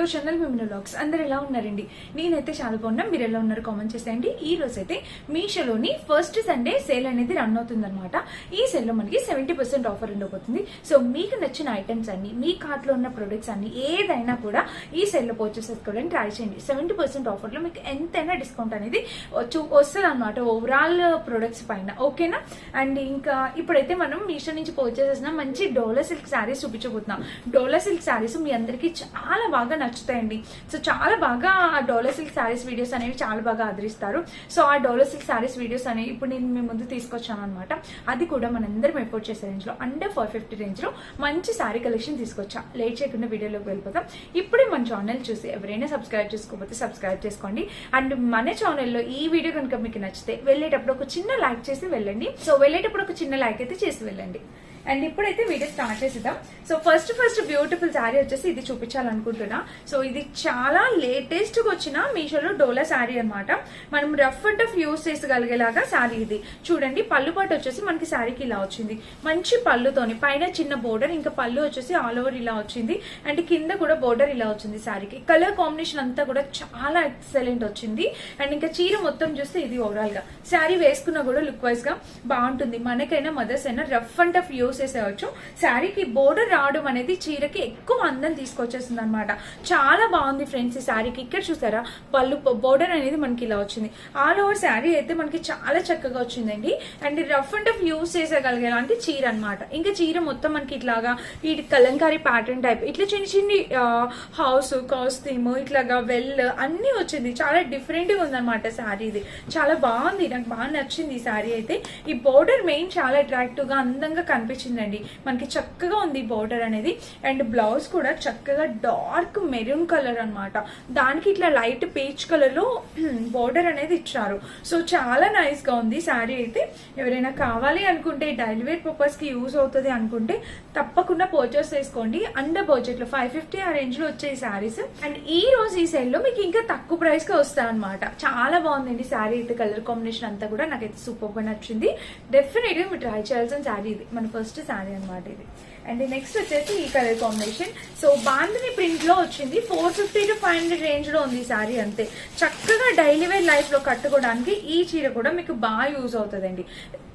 Our channel మిమినోలాగ్స్ అందరు ఎలా ఉన్నారండి? నేనైతే చాలా బాగున్నా మీరు ఎలా ఉన్నారు? కామెంట్ చేసేయండి. ఈ రోజు అయితే మీషోలోని ఫస్ట్ సండే సేల్ అనేది రన్ అవుతుంది అనమాట ఈ సేల్లో మనకి సెవెంటీ పర్సెంట్ ఆఫర్ ఉండబోతుంది. సో మీకు నచ్చిన ఐటమ్స్ అన్ని మీ కార్ట్లో ఉన్న ప్రొడక్ట్స్ అన్ని ఏదైనా కూడా ఈ సేల్లో పర్చేస్ చేసుకోవడానికి ట్రై చేయండి. సెవెంటీ పర్సెంట్ ఆఫర్లో మీకు ఎంతైనా డిస్కౌంట్ అనేది వస్తుంది అనమాట ఓవరాల్ ప్రొడక్ట్స్ పైన. ఓకేనా అండ్ ఇంకా ఇప్పుడైతే మనం మీషో నుంచి పర్చేస్ చేసిన మంచి డోలా సిల్క్ శారీస్ చూపించబోతున్నాం. డోలా సిల్క్ శారీస్ మీ అందరికీ చాలా బాగా నచ్చుతాయండి. సో చాలా బాగా ఆ డోలో సిల్క్ శారీస్ వీడియోస్ అనేవి చాలా బాగా ఆదరిస్తారు. సో ఆ డోలో సిల్క్ శారీస్ వీడియోస్ అనేవి ఇప్పుడు నేను మీ ముందు తీసుకొచ్చాను అనమాట అది కూడా మనందరం ఎఫోర్డ్ చేసే రేంజ్లో అండర్ ఫోర్ ఫిఫ్టీ రేంజ్లో మంచి శారీ కలెక్షన్ తీసుకొచ్చా. లేట్ చేయకుండా వీడియోలోకి వెళ్ళిపోతాం ఇప్పుడే మన ఛానల్ చూసి ఎవరైనా సబ్స్క్రైబ్ చేసుకోకపోతే సబ్స్క్రైబ్ చేసుకోండి. అండ్ మన ఛానల్లో ఈ వీడియో కనుక మీకు నచ్చితే వెళ్ళేటప్పుడు ఒక చిన్న లైక్ చేసి వెళ్ళండి. సో వెళ్ళేటప్పుడు ఒక చిన్న లైక్ అయితే చేసి వెళ్ళండి. అండ్ ఇప్పుడైతే వీడియో స్టార్ట్ చేసేద్దాం. So first first beautiful sari వచ్చేసి ఇది చూపించాలనుకుంటున్నా. సో ఇది చాలా లేటెస్ట్గా వచ్చిన మీషోలో డోలా శారీ అనమాట మనం రఫ్ అండ్ టఫ్ యూస్ చేసుకోగలిగేలాగా శారీ ఇది. చూడండి పళ్ళు పాటు వచ్చేసి మనకి శారీకి ఇలా వచ్చింది. మంచి పళ్ళుతోని పైన చిన్న బోర్డర్ ఇంకా పళ్ళు వచ్చేసి ఆల్ ఓవర్ ఇలా వచ్చింది. అండ్ కింద కూడా బోర్డర్ ఇలా వచ్చింది శారీకి కలర్ కాంబినేషన్ అంతా కూడా చాలా ఎక్సలెంట్ వచ్చింది. అండ్ ఇంకా చీర మొత్తం చూస్తే ఇది ఓవరాల్గా. శారీ వేసుకున్నా కూడా లుక్ వైజ్గా బాగుంటుంది. మనకైనా మదర్స్ అయినా రఫ్ అండ్ టఫ్ యూస్ చేసేవచ్చు శారీకి బోర్డర్ రావడం అనేది చీరకి ఎక్కువ అందం తీసుకొచ్చేస్తుంది అనమాట చాలా బాగుంది ఫ్రెండ్స్ ఈ శారీకి. ఇక్కడ చూసారా? పళ్ళు బోర్డర్ అనేది మనకి ఇలా వచ్చింది. ఆల్ ఓవర్ శారీ అయితే మనకి చాలా చక్కగా వచ్చిందండి. And rough and tough use చేసేయగలిగేలాంటి చీర అనమాట ఇంకా చీర మొత్తం మనకి ఇట్లాగా ఈ కలంకారీ ప్యాటర్న్ టైప్ ఇట్లా చిన్న చిన్ని హౌస్ కాస్ట్యూమ్ ఇట్లాగా వెల్ అన్ని వచ్చింది. చాలా డిఫరెంట్గా ఉందన్నమాట శారీ ఇది చాలా బాగుంది. నాకు బాగా నచ్చింది ఈ శారీ అయితే. ఈ బోర్డర్ మెయిన్ చాలా అట్రాక్టివ్గా అందంగా కనిపించిందండి మనకి చక్కగా ఉంది బోర్డర్ అనేది. అండ్ బ్లౌజ్ కూడా చక్కగా డార్క్ మెరూన్ కలర్ అనమాట దానికి ఇట్లా లైట్ పీచ్ కలర్లో బోర్డర్ అనేది ఇచ్చారు. సో చాలా నైస్గా ఉంది శారీ అయితే. ఎవరైనా కావాలి అనుకుంటే డైలీ వేర్ పర్పస్కి యూజ్ అవుతుంది అనుకుంటే తప్పకుండా పర్చేస్ చేసుకోండి. అండర్ బడ్జెట్లో ఫైవ్ ఫిఫ్టీ ఆ రేంజ్లో వచ్చే శారీస్ అండ్ ఈ రోజు ఈ సైడ్లో మీకు ఇంకా తక్కువ ప్రైస్కి వస్తాయి అనమాట చాలా బాగుందండి శారీ అయితే. కలర్ కాంబినేషన్ అంతా కూడా నాకైతే సూపర్గా నచ్చింది. డెఫినెట్గా మీరు ట్రై చేయాల్సిన శారీ ఇది. మన ఫస్ట్ శారీ అనమాట ఇది. అండ్ నెక్స్ట్ వచ్చేసి ఈ కలర్ కాంబినేషన్ సో బాంధిని ప్రింట్లో వచ్చింది four fifty to five hundred రేంజ్లో ఉంది ఈ శారీ అంతే. చక్కగా డైలీ వేర్ లైఫ్లో కట్టుకోవడానికి ఈ చీర కూడా మీకు బాగా యూజ్ అవుతుందండి.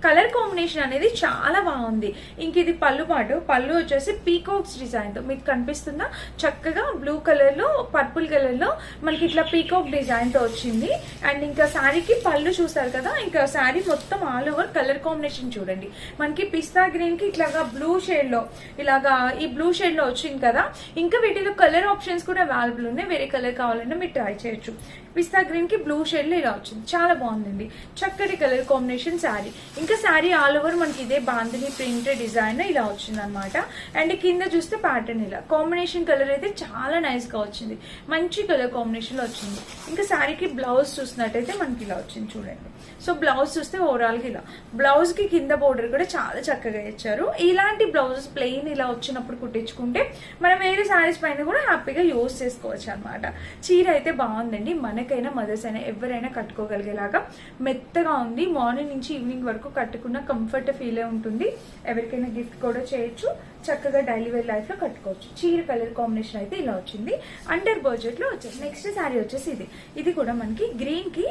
కలర్ కాంబినేషన్ అనేది చాలా బాగుంది. ఇంక ఇది పళ్ళు పాటు. పళ్ళు వచ్చేసి పీకాక్స్ డిజైన్తో. మీకు కనిపిస్తుందా చక్కగా బ్లూ కలర్లో పర్పుల్ కలర్లో మనకి ఇట్లా పీకాక్ డిజైన్తో వచ్చింది. అండ్ ఇంకా శారీకి పళ్ళు చూసారు కదా ఇంకా శారీ మొత్తం ఆల్ ఓవర్ కలర్ కాంబినేషన్ చూడండి. మనకి పిస్తా గ్రీన్ కి ఇట్లాగా బ్లూ షేడ్లో ఇలాగా ఈ బ్లూ షేడ్లో వచ్చింది కదా ఇంకా వీటిలో కలర్ ఆప్షన్స్ కూడా అవైలబుల్ ఉన్నాయి. వేరే కలర్ కావాలన్నా మీరు ట్రై చేయొచ్చు. పిస్తా గ్రీన్కి బ్లూ షేడ్లో ఇలా వచ్చింది. చాలా బాగుందండి. చక్కటి కలర్ కాంబినేషన్ శారీ ఇంకా శారీ ఆల్ ఓవర్ మనకి ఇదే బాంధిని ప్రింట్ డిజైన్ ఇలా వచ్చింది అనమాట అండ్ కింద చూస్తే ప్యాటర్న్ ఇలా. కాంబినేషన్ కలర్ అయితే చాలా నైస్గా వచ్చింది. మంచి కలర్ కాంబినేషన్లో వచ్చింది. ఇంకా శారీకి బ్లౌజ్ చూసినట్టయితే మనకి ఇలా వచ్చింది చూడండి. సో బ్లౌజ్ చూస్తే ఓవరాల్గా ఇలా. బ్లౌజ్కి కింద బోర్డర్ కూడా చాలా చక్కగా ఇచ్చారు. ఇలాంటి బ్లౌజెస్ ప్లెయిన్ ఇలా వచ్చినప్పుడు కుట్టించుకుంటే మనం వేరే శారీస్ పైన కూడా హ్యాపీగా యూజ్ చేసుకోవచ్చు అనమాట చీర అయితే బాగుందండి. మనకైనా మదర్స్ అయినా ఎవరైనా కట్టుకోగలిగేలాగా మెత్తగా ఉంది. మార్నింగ్ నుంచి ఈవినింగ్ వరకు కట్టుకున్న కంఫర్ట్ ఫీల్ ఉంటుంది. ఎవరికైనా గిఫ్ట్ కూడా చేయొచ్చు. చక్కగా డైలీ వేర్ లైఫ్లో కట్టుకోవచ్చు. చీర కలర్ కాంబినేషన్ అయితే ఇలా వచ్చింది. అండర్ బడ్జెట్లో వచ్చేసి నెక్స్ట్ శారీ వచ్చేసి ఇది. ఇది కూడా మనకి గ్రీన్కి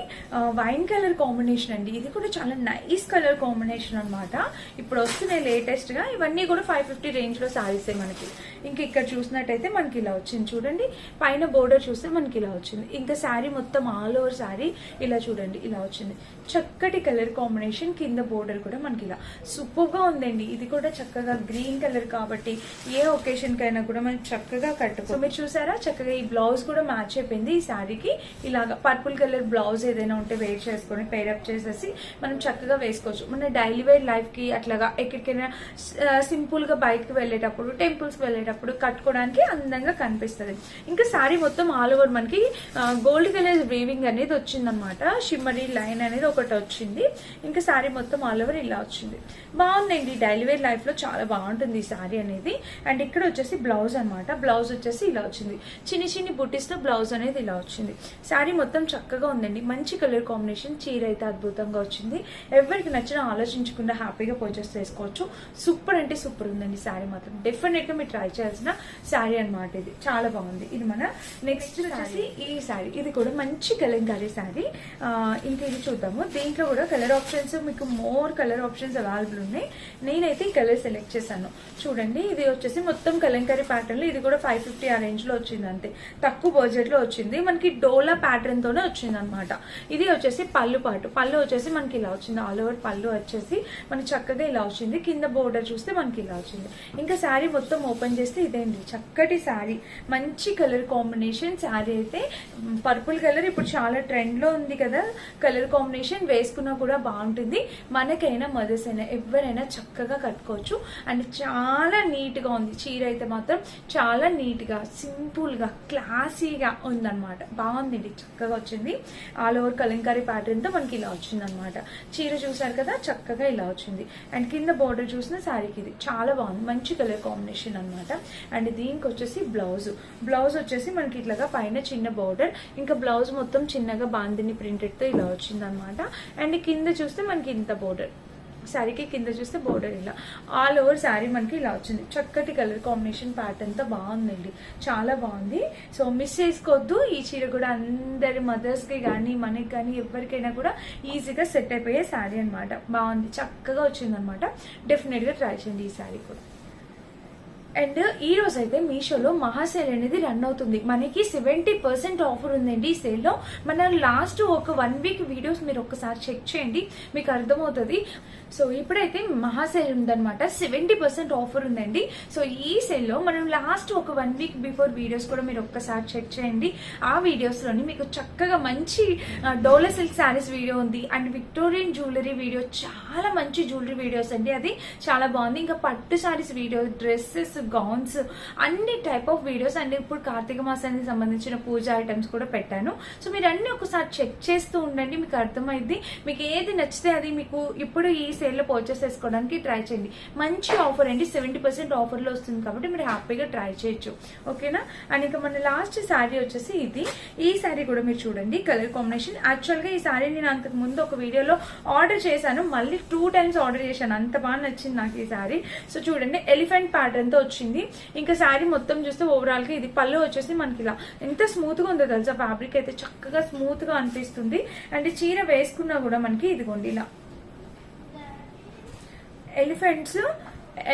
వైన్ కలర్ కాంబినేషన్ అండి. ఇది కూడా చాలా నైస్ కలర్ కాంబినేషన్ అనమాట ఇప్పుడు వస్తున్నాయి లేటెస్ట్గా ఇవన్నీ కూడా ఫైవ్ ఫిఫ్టీ రేంజ్లో శారీస్ మనకి. ఇంకా ఇక్కడ చూసినట్టయితే మనకి ఇలా వచ్చింది. చూడండి పైన బోర్డర్ చూస్తే మనకి ఇలా వచ్చింది. ఇంకా శారీ మొత్తం ఆల్ ఓవర్ శారీ ఇలా చూడండి ఇలా వచ్చింది. చక్కటి కలర్ కాంబినేషన్ కింద బోర్డర్ కూడా మనకి ఇలా. సూపర్గా ఉందండి. ఇది కూడా చక్కగా గ్రీన్ కలర్ కా కాబట్టి ఏ ఒకేషన్ కైనా కూడా మనం చక్కగా కట్టుకో సో మీరు చూసారా? చక్కగా ఈ బ్లౌజ్ కూడా మ్యాచ్ అయిపోయింది ఈ శారీకి ఇలాగా పర్పుల్ కలర్ బ్లౌజ్ ఏదైనా ఉంటే వేర్ చేసుకొని పేరప్ చేసేసి మనం చక్కగా వేసుకోవచ్చు. మన డైలీ వేర్ లైఫ్కి అట్లాగా ఎక్కడికైనా సింపుల్గా బయటకు వెళ్ళేటప్పుడు టెంపుల్స్ వెళ్ళేటప్పుడు కట్టుకోవడానికి అందంగా కనిపిస్తుంది. ఇంకా శారీ మొత్తం ఆల్ ఓవర్ మనకి గోల్డ్ కలర్ వీవింగ్ అనేది వచ్చిందనమాట షిమ్మరీ లైన్ అనేది ఒకటి వచ్చింది. ఇంకా శారీ మొత్తం ఆల్ ఓవర్ ఇలా వచ్చింది. బాగుందండి. డైలీ వేర్ లైఫ్లో చాలా బాగుంటుంది ఈ శారీ శారీ అనేది. అండ్ ఇక్కడ వచ్చేసి బ్లౌజ్ అన్నమాట. బ్లౌజ్ వచ్చేసి ఇలా వచ్చింది. చిన్ని చిన్ని బుట్టిస్తో బ్లౌజ్ అనేది ఇలా వచ్చింది. శారీ మొత్తం చక్కగా ఉందండి. మంచి కలర్ కాంబినేషన్. చీర అయితే అద్భుతంగా వచ్చింది. ఎవరికి నచ్చినా ఆలోచించకుండా హ్యాపీగా పర్చేస్ చేసుకోవచ్చు. సూపర్ అంటే సూపర్ ఉందండి శారీ మాత్రం. డెఫినెట్గా మీరు ట్రై చేయాల్సిన శారీ అన్నమాట ఇది. చాలా బాగుంది. ఇది మన నెక్స్ట్ వచ్చేసి ఈ శారీ. ఇది కూడా మంచి కలంకారీ శారీ. ఇంకా ఇది చూద్దాము. దీంట్లో కూడా కలర్ ఆప్షన్స్ మీకు మోర్ కలర్ ఆప్షన్స్ అవైలబుల్ ఉన్నాయి. నేనైతే ఈ కలర్ సెలెక్ట్ చేశాను. చూడండి. ఇది వచ్చేసి మొత్తం కలంకారీ ప్యాటర్న్లో ఇది కూడా ఫైవ్ ఫిఫ్టీ ఆ రేంజ్లో వచ్చింది అంతే. తక్కువ బడ్జెట్లో వచ్చింది. మనకి డోలా ప్యాటర్న్ తోనే వచ్చింది అనమాట ఇది వచ్చేసి పళ్ళు పాటు. పళ్ళు వచ్చేసి మనకి ఇలా వచ్చింది. ఆల్ ఓవర్ పళ్ళు వచ్చేసి మనకి చక్కగా ఇలా వచ్చింది. కింద బోర్డర్ చూస్తే మనకి ఇలా వచ్చింది. ఇంకా శారీ మొత్తం ఓపెన్ చేస్తే ఇదేంటి చక్కటి శారీ మంచి కలర్ కాంబినేషన్ శారీ అయితే పర్పుల్ కలర్ ఇప్పుడు చాలా ట్రెండ్లో ఉంది కదా. కలర్ కాంబినేషన్ వేసుకున్నా కూడా బాగుంటుంది. మనకైనా మదర్స్ అయినా ఎవరైనా చక్కగా కట్టుకోవచ్చు. అండ్ చాలా నీట్గా ఉంది. చీర అయితే మాత్రం చాలా నీట్గా సింపుల్గా క్లాసీగా ఉందన్నమాట. బాగుంది చక్కగా వచ్చింది. ఆల్ ఓవర్ కలంకారీ ప్యాటర్న్తో మనకి ఇలా వచ్చింది అనమాట చీర చూసారు కదా? చక్కగా ఇలా వచ్చింది. అండ్ కింద బోర్డర్ చూసిన శారీకి ఇది చాలా బాగుంది. మంచి కలర్ కాంబినేషన్ అనమాట అండ్ దీనికి వచ్చేసి బ్లౌజ్. బ్లౌజ్ వచ్చేసి మనకి ఇట్లాగా పైన చిన్న బోర్డర్. ఇంకా బ్లౌజ్ మొత్తం చిన్నగా బాందిని ప్రింటెడ్తో ఇలా వచ్చింది అనమాట అండ్ కింద చూస్తే మనకి ఇంత బోర్డర్. శారీకి కింద చూస్తే బోర్డర్ ఇలా. ఆల్ ఓవర్ శారీ మనకి ఇలా వచ్చింది. చక్కటి కలర్ కాంబినేషన్ ప్యాటర్న్తో బాగుందండి. చాలా బాగుంది. సో మిస్ చేసుకోవద్దు. ఈ చీర కూడా అందరి మదర్స్కి కానీ మనకి కానీ ఎవరికైనా కూడా ఈజీగా సెట్ అయిపోయే శారీ అన్నమాట. బాగుంది. చక్కగా వచ్చింది అనమాట డెఫినెట్గా ట్రై చేయండి ఈ శారీ కూడా. అండ్ ఈ రోజు అయితే మీషోలో మహాసేల్ అనేది రన్ అవుతుంది. మనకి సెవెంటీ పర్సెంట్ ఆఫర్ ఉందండి ఈ సేల్లో. మన లాస్ట్ ఒక వన్ వీక్ వీడియోస్ మీరు ఒకసారి చెక్ చేయండి మీకు అర్థమవుతుంది. సో ఇప్పుడైతే మహాసేల్ ఉందన్నమాట. సెవెంటీ పర్సెంట్ ఆఫర్ ఉందండి. సో ఈ సేల్లో మనం లాస్ట్ ఒక వన్ వీక్ బిఫోర్ వీడియోస్ కూడా మీరు ఒక్కసారి చెక్ చేయండి. ఆ వీడియోస్లోని మీకు చక్కగా మంచి డోలా సిల్క్ శారీస్ వీడియో ఉంది. అండ్ విక్టోరియన్ జ్యువెలరీ వీడియో చాలా మంచి జ్యువెలరీ వీడియోస్ అండి అది. చాలా బాగుంది. ఇంకా పట్టు శారీస్ వీడియో డ్రెస్సెస్ గౌన్స్ అన్ని టైప్ ఆఫ్ వీడియోస్ అండ్. ఇప్పుడు కార్తీక మాసానికి సంబంధించిన పూజ ఐటమ్స్ కూడా పెట్టాను. సో మీరు అన్ని ఒకసారి చెక్ చేస్తూ ఉండండి. మీకు అర్థమైంది మీకు ఏది నచ్చితే అది మీకు ఇప్పుడు ఈ సేల్లో పర్చేస్ చేసుకోవడానికి ట్రై చేయండి. మంచి ఆఫర్ అండి. సెవెంటీ పర్సెంట్ ఆఫర్లో వస్తుంది కాబట్టి మీరు హ్యాపీగా ట్రై చేయొచ్చు. ఓకేనా అండ్ ఇంకా మన లాస్ట్ శారీ వచ్చేసి ఇది. ఈ శారీ కూడా మీరు చూడండి. కలర్ కాంబినేషన్ యాక్చువల్గా ఈ శారీ నేను అంతకు ముందు ఒక వీడియోలో ఆర్డర్ చేశాను. మళ్ళీ టూ టైమ్స్ ఆర్డర్ చేశాను. అంత బాగా నచ్చింది నాకు ఈ శారీ సో చూడండి. ఎలిఫెంట్ ప్యాటర్న్తో వచ్చింది. ఇంకా శారీ మొత్తం చూస్తే ఓవరాల్గా ఇది పళ్ళు వచ్చేసి మనకి ఇలా ఎంత స్మూత్గా ఉందో తెలుసా? ఫ్యాబ్రిక్ అయితే చక్కగా స్మూత్గా అనిపిస్తుంది. అండ్ చీర వేసుకున్నా కూడా మనకి ఇదిగోండి ఇలా. ఎలిఫెంట్స్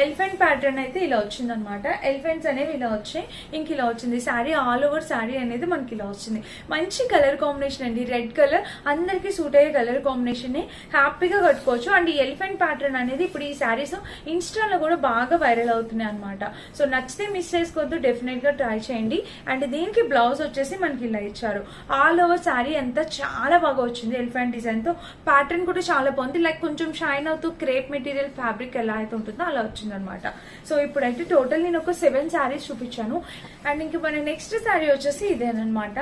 ఎలిఫెంట్ ప్యాటర్న్ అయితే ఇలా వచ్చింది అనమాట ఎలిఫెంట్స్ అనేవి ఇలా వచ్చాయి ఇంక ఇలా వచ్చింది. శారీ ఆల్ ఓవర్ శారీ అనేది మనకి ఇలా వచ్చింది. మంచి కలర్ కాంబినేషన్ అండి. రెడ్ కలర్ అందరికి సూట్ అయ్యే కలర్ కాంబినేషన్ హ్యాపీగా కట్టుకోవచ్చు. అండ్ ఈ ఎలిఫెంట్ ప్యాటర్న్ అనేది ఇప్పుడు ఈ శారీస్ ఇన్స్టాలో కూడా బాగా వైరల్ అవుతున్నాయి అనమాట సో నచ్చితే మిస్ చేసుకోవద్దు. డెఫినెట్గా ట్రై చేయండి. అండ్ దీనికి బ్లౌజ్ వచ్చేసి మనకి ఇలా ఇచ్చారు. ఆల్ ఓవర్ శారీ అంతా చాలా బాగా వచ్చింది ఎలిఫెంట్ డిజైన్తో. ప్యాటర్న్ కూడా చాలా బాగుంది. లైక్ కొంచెం షైన్ అవుతూ క్రేప్ మెటీరియల్ ఫ్యాబ్రిక్ ఎలా అయితే ఉంటుందో అలా వచ్చింది అనమాట సో ఇప్పుడైతే టోటల్ నేను ఒక సెవెన్ శారీస్ చూపించాను. అండ్ ఇంక మన నెక్స్ట్ శారీ వచ్చేసి ఇదేనమాట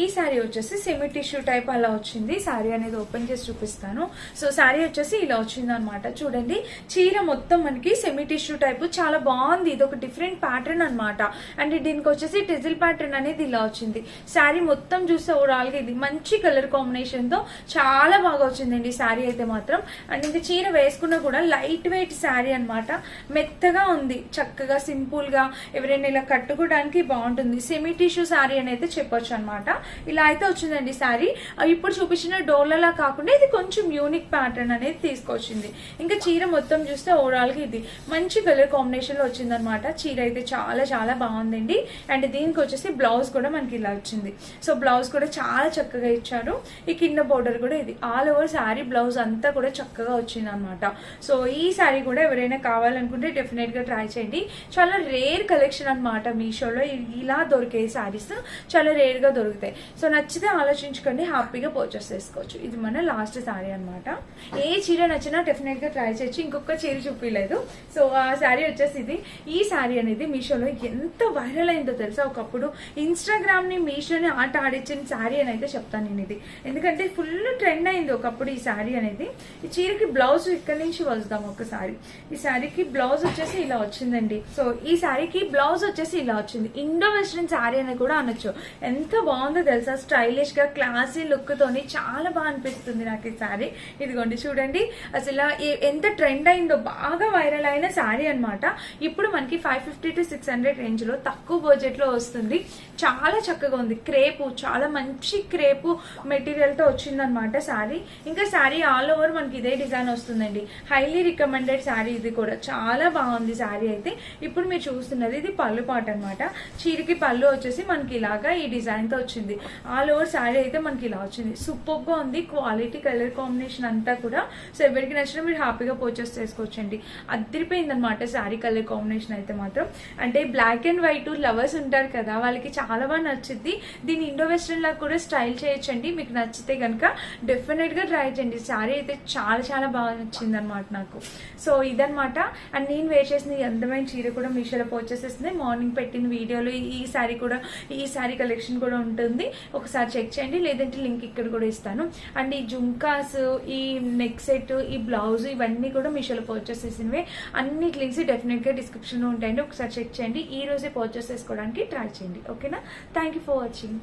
ఈ శారీ వచ్చేసి సెమీ టిష్యూ టైప్ అలా వచ్చింది. శారీ అనేది ఓపెన్ చేసి చూపిస్తాను. సో శారీ వచ్చేసి ఇలా వచ్చింది అనమాట చూడండి చీర మొత్తం మనకి సెమీ టిష్యూ టైప్ చాలా బాగుంది. ఇది ఒక డిఫరెంట్ ప్యాటర్న్ అనమాట. అండ్ దీనికి వచ్చేసి టెజిల్ ప్యాటర్న్ అనేది ఇలా వచ్చింది. శారీ మొత్తం చూస్తే ఓవరాల్గా ఇది మంచి కలర్ కాంబినేషన్తో చాలా బాగా వచ్చిందండి శారీ అయితే మాత్రం. అండ్ ఇంకా చీర వేసుకున్నా కూడా లైట్ వెయిట్ శారీ అనమాట. మెత్తగా ఉంది చక్కగా సింపుల్గా ఎవరైనా ఇలా కట్టుకోవడానికి బాగుంటుంది. సెమీ టిష్యూ శారీ అని అయితే చెప్పొచ్చు అనమాట ఇలా అయితే వచ్చిందండి శారీ ఇప్పుడు చూపించిన డోర్లలా కాకుండా ఇది కొంచెం యూనిక్ ప్యాటర్న్ అనేది తీసుకొచ్చింది. ఇంకా చీర మొత్తం చూస్తే ఓవరాల్గా ఇది మంచి కలర్ కాంబినేషన్లో వచ్చిందనమాట చీర అయితే చాలా చాలా బాగుందండి. అండ్ దీనికి వచ్చేసి బ్లౌజ్ కూడా మనకి ఇలా వచ్చింది. సో బ్లౌజ్ కూడా చాలా చక్కగా ఇచ్చారు. ఈ కింద బోర్డర్ కూడా ఇది. ఆల్ ఓవర్ శారీ బ్లౌజ్ అంతా కూడా చక్కగా వచ్చింది అనమాట సో ఈ శారీ కూడా ఎవరైనా కావాలంటే డెఫినెట్గా ట్రై చేయండి. చాలా రేర్ కలెక్షన్ అనమాట మీషోలో. ఇలా దొరికే శారీస్ చాలా రేర్గా దొరుకుతాయి. సో నచ్చితే ఆలోచించుకోండి. హ్యాపీగా పర్చేస్ చేసుకోవచ్చు. ఇది మన లాస్ట్ శారీ అన్నమాట. ఏ చీర నచ్చినా డెఫినెట్గా ట్రై చేయొచ్చు. ఇంకొక చీర చూపించలేదు సో ఆ శారీ వచ్చేసి ఇది ఈ శారీ అనేది మీషోలో ఎంత వైరల్ అయిందో తెలుసా? ఒకప్పుడు ఇన్స్టాగ్రామ్ని మీషోని ఆట ఆడించిన శారీ అని అయితే చెప్తాను నేను ఇది. ఎందుకంటే ఫుల్ ట్రెండ్ అయింది ఒకప్పుడు ఈ శారీ అనేది. ఈ చీరకి బ్లౌజ్ ఇక్కడ నుంచి వస్తాం ఒకసారి ఈ శారీకి బ్లౌజ్ వచ్చేసి ఇలా వచ్చిందండి. సో ఈ శారీకి బ్లౌజ్ వచ్చేసి ఇలా వచ్చింది. ఇండో వెస్ట్రన్ శారీ అని కూడా అనొచ్చు. ఎంత బాగుందో తెలుసా? స్టైలిష్గా క్లాసీ లుక్ తోని చాలా బాగా అనిపిస్తుంది నాకు ఈ శారీ. ఇదిగోండి చూడండి. అసలు ఎంత ట్రెండ్ అయిందో బాగా వైరల్ అయిన శారీ అనమాట ఇప్పుడు మనకి five fifty to six hundred రేంజ్లో తక్కువ బడ్జెట్లో వస్తుంది. చాలా చక్కగా ఉంది. క్రేపు చాలా మంచి క్రేపు మెటీరియల్తో వచ్చిందనమాట శారీ. ఇంకా శారీ ఆల్ ఓవర్ మనకి ఇదే డిజైన్ వస్తుందండి. హైలీ రికమెండెడ్ శారీ ఇది కూడా. చాలా చాలా బాగుంది శారీ అయితే. ఇప్పుడు మీరు చూస్తున్నది ఇది పళ్ళు పాట అనమాట చీరకి పళ్ళు వచ్చేసి మనకి ఇలాగా ఈ డిజైన్తో వచ్చింది. ఆల్ ఓవర్ శారీ అయితే మనకి ఇలా వచ్చింది. సూపర్గా ఉంది. క్వాలిటీ కలర్ కాంబినేషన్ అంతా కూడా. సో ఎవరికి నచ్చినా మీరు హ్యాపీగా పర్చేస్ చేసుకోవచ్చండి. అదిరిపోయింది అనమాట శారీ కలర్ కాంబినేషన్ అయితే మాత్రం. అంటే బ్లాక్ అండ్ వైట్ లవర్స్ ఉంటారు కదా వాళ్ళకి చాలా బాగా నచ్చుద్ది. దీని ఇండో వెస్ట్రన్ లాగా కూడా స్టైల్ చేయొచ్చండి. మీకు నచ్చితే కనుక డెఫినెట్గా ట్రై చేయండి. శారీ అయితే చాలా చాలా బాగా నచ్చింది అనమాట నాకు. సో ఇదనమాట అండ్ నేను వేర్ చేసిన ఈ అందమైన చీర కూడా మీషోలో పర్చేస్ మార్నింగ్ పెట్టిన వీడియోలో ఈ శారీ కూడా ఈ శారీ కలెక్షన్ కూడా ఉంటుంది. ఒకసారి చెక్ చేయండి. లేదంటే లింక్ ఇక్కడ కూడా ఇస్తాను. అండ్ ఈ జుంకాస్ ఈ నెక్ సెట్ ఈ బ్లౌజ్ ఇవన్నీ కూడా మీషోలో పర్చేస్ చేసినవి. అన్నిటి లింక్స్ డెఫినెట్గా డిస్క్రిప్షన్లో ఉంటాయండి. ఒకసారి చెక్ చేయండి. ఈ రోజే పర్చేస్ చేసుకోవడానికి ట్రై చేయండి. ఓకేనా థ్యాంక్ యూ ఫర్ వాచింగ్